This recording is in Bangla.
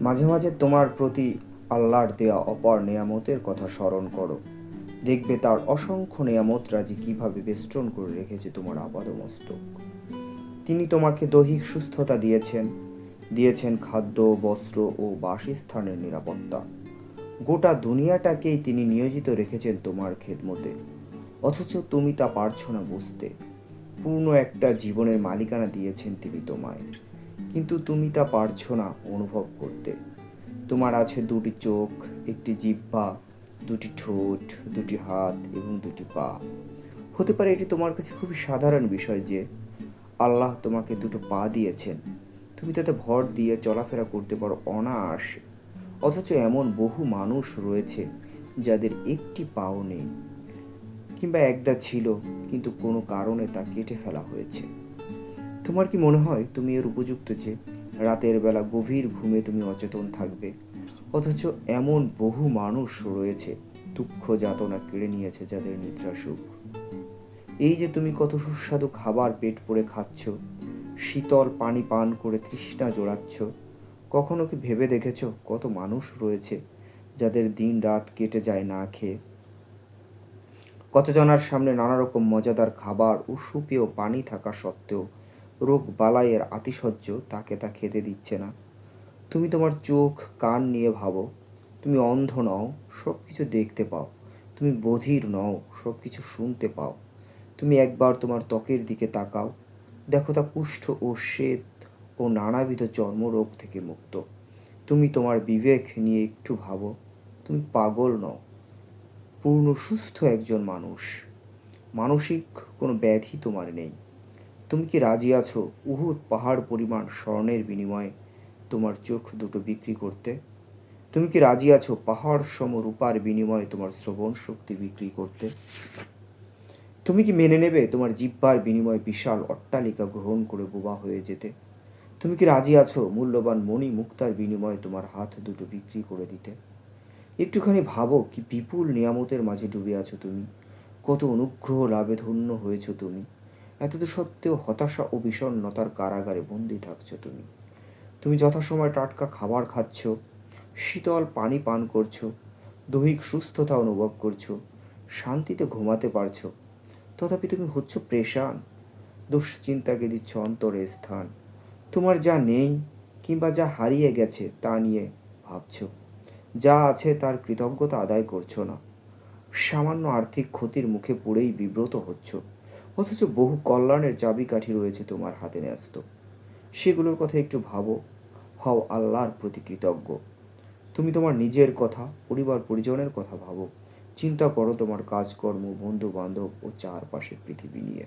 মাঝে মাঝে তোমার প্রতি আল্লাহর দেয়া অপার নেয়ামতের কথা স্মরণ করো। দেখবে তার অসংখ্য নেয়ামত রাজি কীভাবে বেষ্টন করে রেখেছে তোমার আপাদমস্তক। তিনি তোমাকে দৈহিক সুস্থতা দিয়েছেন দিয়েছেন খাদ্য, বস্ত্র ও বাসস্থানের নিরাপত্তা। গোটা দুনিয়াটাকেই তিনি নিয়োজিত রেখেছেন তোমার খেদমতে। অথচ তুমি তা পারছ না বুঝতে। পূর্ণ একটা জীবনের মালিকানা দিয়েছেন তিনি তোমায়। কিন্তু তুমি তা পারছ না অনুভব করতে। তোমার আছে দুটি চোখ, একটি জিহ্বা, দুটি ঠোঁট, দুটি হাত এবং দুটি পা। হতে পারে এটি তোমার কাছে খুবই সাধারণ বিষয় যে আল্লাহ তোমাকে দুটো পা দিয়েছেন। তুমি তাতে ভর দিয়ে চলাফেরা করতে পারো অনায়াসে। অথচ এমন বহু মানুষ রয়েছে যাদের একটি পাও নেই, কিংবা একদা ছিল, কিন্তু কোনো কারণে তা কেটে ফেলা হয়েছে। তোমার কি মনে হয় তুমি এর উপযুক্ত যে রাতের বেলা গভীর ঘুমে তুমি অচেতন থাকবে? অথচ এমন বহু মানুষ রয়েছে, দুঃখ যাতনা কেড়ে নিয়েছে যাদের নিদ্রা সুখ। এই যে তুমি কত সুস্বাদু খাবার পেট পড়ে খাচ্ছ, শীতল পানি পান করে তৃষ্ণা জোড়াচ্ছ, কখনো কি ভেবে দেখেছ কত মানুষ রয়েছে যাদের দিন রাত কেটে যায় না খেয়ে? কতজনার সামনে নানা রকম মজাদার খাবার ও সুপেয় পানি থাকা সত্ত্বেও রোগ বালাইয়ের আতিশয্য তাকে তা খেতে দিচ্ছে না। তুমি তোমার চোখ, কান নিয়ে ভাবো। তুমি অন্ধ নও সব কিছু দেখতে পাও। তুমি বধির নও সব কিছু শুনতে পাও। তুমি একবার তোমার ত্বকের দিকে তাকাও। দেখো তা কুষ্ঠ ও শ্বেত ও নানাবিধ চর্মরোগ থেকে মুক্ত। তুমি তোমার বিবেক নিয়ে একটু ভাবো। তুমি পাগল নও। পূর্ণ সুস্থ একজন মানুষ। মানসিক কোনো ব্যাধি তোমার নেই। তুমি কি রাজি আছো? উহুদ পাহাড় পরিমাণ স্বর্ণের বিনিময়ে তোমার চোখ দুটো বিক্রি করতে। তুমি কি রাজি আছো? পাহাড় সম রূপার বিনিময়ে তোমার শ্রবণ শক্তি বিক্রি করতে। তুমি কি মেনে নেবে তোমার জিব্বার বিনিময়ে বিশাল অট্টালিকা গ্রহণ করে বোবা হয়ে যেতে? তুমি কি রাজি আছো মূল্যবান মণি মুক্তার বিনিময়ে তোমার হাত দুটো বিক্রি করে দিতে? একটুখানি ভাবো কি বিপুল নিয়ামতের মাঝে ডুবে আছো তুমি। কত অনুগ্রহ লাভে ধন্য হয়েছো তুমি। এতদ সত্ত্বেও হতাশা ও বিষণ্ণতার কারাগারে বন্দি থাকছো তুমি। তুমি যথাসময় টাটকা খাবার খাচ্ছ, শীতল পানি পান করছ, দৈহিক সুস্থতা অনুভব করছ, শান্তিতে ঘুমাতে পারছ, তথাপি তুমি হচ্ছ প্রেশান, দুশ্চিন্তাকে দিচ্ছ অন্তরে স্থান। তোমার যা নেই কিংবা যা হারিয়ে গেছে তা নিয়ে ভাবছ, যা আছে তার কৃতজ্ঞতা আদায় করছ না। সামান্য আর্থিক ক্ষতির মুখে পড়েই বিব্রত হচ্ছ। অথচ বহু কল্যাণের চাবিকাঠি রয়েছে তোমার হাতে ন্যস্ত। সেগুলোর কথা একটু ভাবো। হও আল্লাহর প্রতি কৃতজ্ঞ। তুমি তোমার নিজের কথা, পরিবার, পরিজনের কথা ভাবো। চিন্তা করো তোমার কাজকর্ম বন্ধু বান্ধব ও চারপাশের পৃথিবী নিয়ে।